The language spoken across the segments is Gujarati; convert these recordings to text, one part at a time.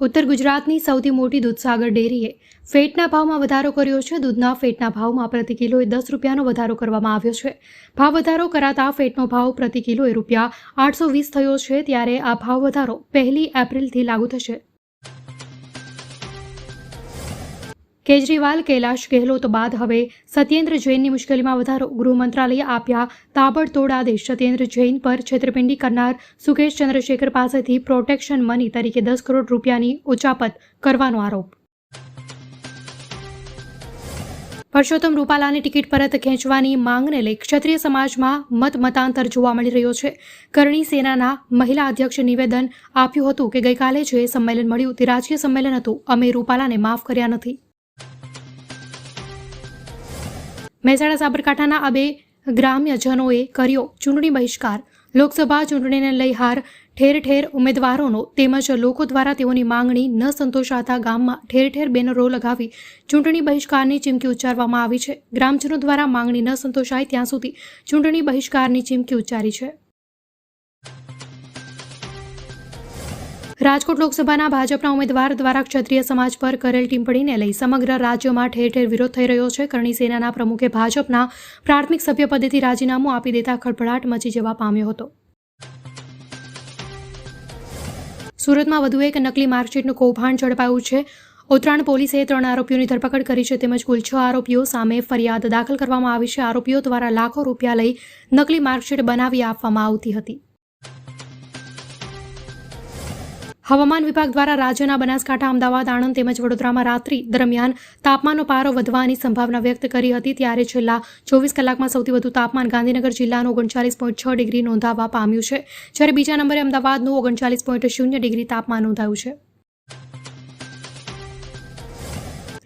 ઉત્તર ગુજરાતની સૌથી મોટી દૂધસાગર ડેરીએ ફેટના ભાવમાં વધારો કર્યો છે. દૂધના ફેટના ભાવમાં પ્રતિ કિલોએ દસ રૂપિયાનો વધારો કરવામાં આવ્યો છે. ભાવ વધારો કરાતા ફેટનો ભાવ પ્રતિ કિલોએ રૂપિયા આઠસો વીસ થયો છે, ત્યારે આ ભાવ વધારો પહેલી એપ્રિલથી લાગુ થશે. કેજરીવાલ, કૈલાશ ગેહલોત બાદ હવે સત્યેન્દ્ર જૈનની મુશ્કેલીમાં વધારો ગૃહ મંત્રાલયે આપ્યા તાબડતોડ આદેશ. સત્યેન્દ્ર જૈન પર છેતરપિંડી કરનાર સુકેશ ચંદ્રશેખર પાસેથી પ્રોટેક્શન મની તરીકે દસ કરોડ રૂપિયાની ઉચાપત કરવાનો આરોપ. પરસોત્તમ રૂપાલાની ટિકિટ પરત ખેંચવાની માંગને લઈ ક્ષત્રિય સમાજમાં મત મતાંતર જોવા મળી રહ્યો છે. કરણી સેનાના મહિલા અધ્યક્ષે નિવેદન આપ્યું હતું કે ગઈકાલે જે સંમેલન મળ્યું. તે રાજકીય સંમેલન હતું. અમે રૂપાલાને માફ કર્યા નથી. મહેસાણા સાબરકાંઠાના આ ગ્રામ્યજનોએ કર્યો ચૂંટણી બહિષ્કાર. લોકસભા ચૂંટણીને લઈ હાર ઠેર ઠેર ઉમેદવારોનો તેમજ લોકો દ્વારા તેઓની માંગણી ન સંતોષાતા ગામમાં ઠેર ઠેર બેનરો લગાવી ચૂંટણી બહિષ્કારની ચીમકી ઉચ્ચારવામાં આવી છે. ગ્રામજનો દ્વારા માંગણી ન સંતોષાય ત્યાં સુધી ચૂંટણી બહિષ્કારની ચીમકી ઉચ્ચારી છે. રાજકોટ લોકસભાના ભાજપના ઉમેદવાર દ્વારા ક્ષત્રિય સમાજ પર કરેલ ટિપ્પણીને લઈ સમગ્ર રાજ્યમાં ઠેર ઠેર વિરોધ થઈ રહ્યો છે. કરણી સેનાના પ્રમુખે ભાજપના પ્રાથમિક સભ્ય પદેથી રાજીનામું આપી દેતા ખળભળાટ મચી જવા પામ્યો હતો. સુરતમાં વધુ એક નકલી માર્કશીટનું કૌભાંડ ઝડપાયું છે. ઉત્તરાયણ પોલીસે ત્રણ આરોપીઓની ધરપકડ કરી છે તેમજ કુલ છ આરોપીઓ સામે ફરિયાદ દાખલ કરવામાં આવી છે. આરોપીઓ દ્વારા લાખો રૂપિયા લઈ નકલી માર્કશીટ બનાવી આપવામાં આવતી હતી. હવામાન વિભાગ દ્વારા રાજ્યના બનાસકાંઠા, અમદાવાદ, આણંદ તેમજ વડોદરામાં રાત્રિ દરમિયાન તાપમાનનો પારો વધવાની સંભાવના વ્યક્ત કરી હતી. ત્યારે છેલ્લા ચોવીસ કલાકમાં સૌથી વધુ તાપમાન ગાંધીનગર જિલ્લાનું ઓગણચાલીસ પોઈન્ટ છ ડિગ્રી નોંધાવા પામ્યું છે. જ્યારે બીજા નંબરે અમદાવાદનું ઓગણચાલીસ પોઈન્ટ શૂન્ય ડિગ્રી તાપમાન નોંધાયું છે.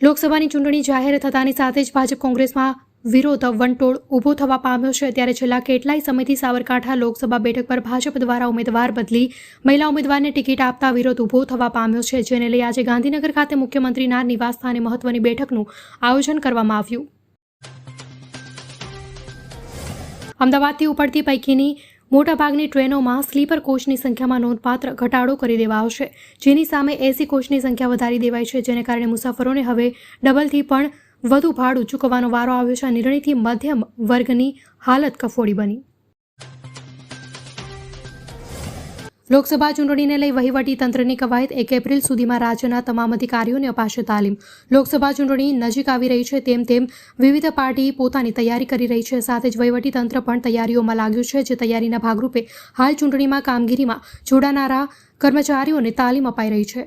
લોકસભાની ચૂંટણી જાહેર થતાની સાથે જ ભાજપ કોંગ્રેસમાં વિરોધ વંટોળ ઊભો થવા પામ્યો છે. ત્યારે છેલ્લા કેટલાય સમયથી સાબરકાંઠા લોકસભા બેઠક પર ભાજપ દ્વારા ઉમેદવાર બદલી મહિલા ઉમેદવારને ટિકિટ આપતા વિરોધ ઊભો થવા પામ્યો છે, જેને લઈ આજે ગાંધીનગર ખાતે મુખ્યમંત્રીના નિવાસસ્થાને મહત્વની બેઠકનું આયોજન કરવામાં આવ્યું. અમદાવાદથી ઉપડતી પૈકીની મોટાભાગની ટ્રેનોમાં સ્લીપર કોચની સંખ્યામાં નોંધપાત્ર ઘટાડો કરી દેવાયો છે. જેની સામે એસી કોચની સંખ્યા વધારી દેવાઈ છે, જેને કારણે મુસાફરોને હવે ડબલથી પણ વધુ ભાડું ચૂકવવાનો વારો આવ્યો છે. આ નિર્ણયથી મધ્યમ વર્ગની હાલત કફોડી બની. લોકસભા ચૂંટણીને લઈ વહીવટી તંત્રની કવાયત એક એપ્રિલ સુધીમાં રાજ્યના તમામ અધિકારીઓને અપાશે તાલીમ. લોકસભા ચૂંટણી નજીક આવી રહી છે તેમ તેમ વિવિધ પાર્ટી પોતાની તૈયારી કરી રહી છે. સાથે જ વહીવટી તંત્ર પણ તૈયારીઓમાં લાગ્યું છે જે તૈયારીના ભાગરૂપે હાલ ચૂંટણીમાં કામગીરીમાં જોડાનારા કર્મચારીઓને તાલીમ અપાઈ રહી છે.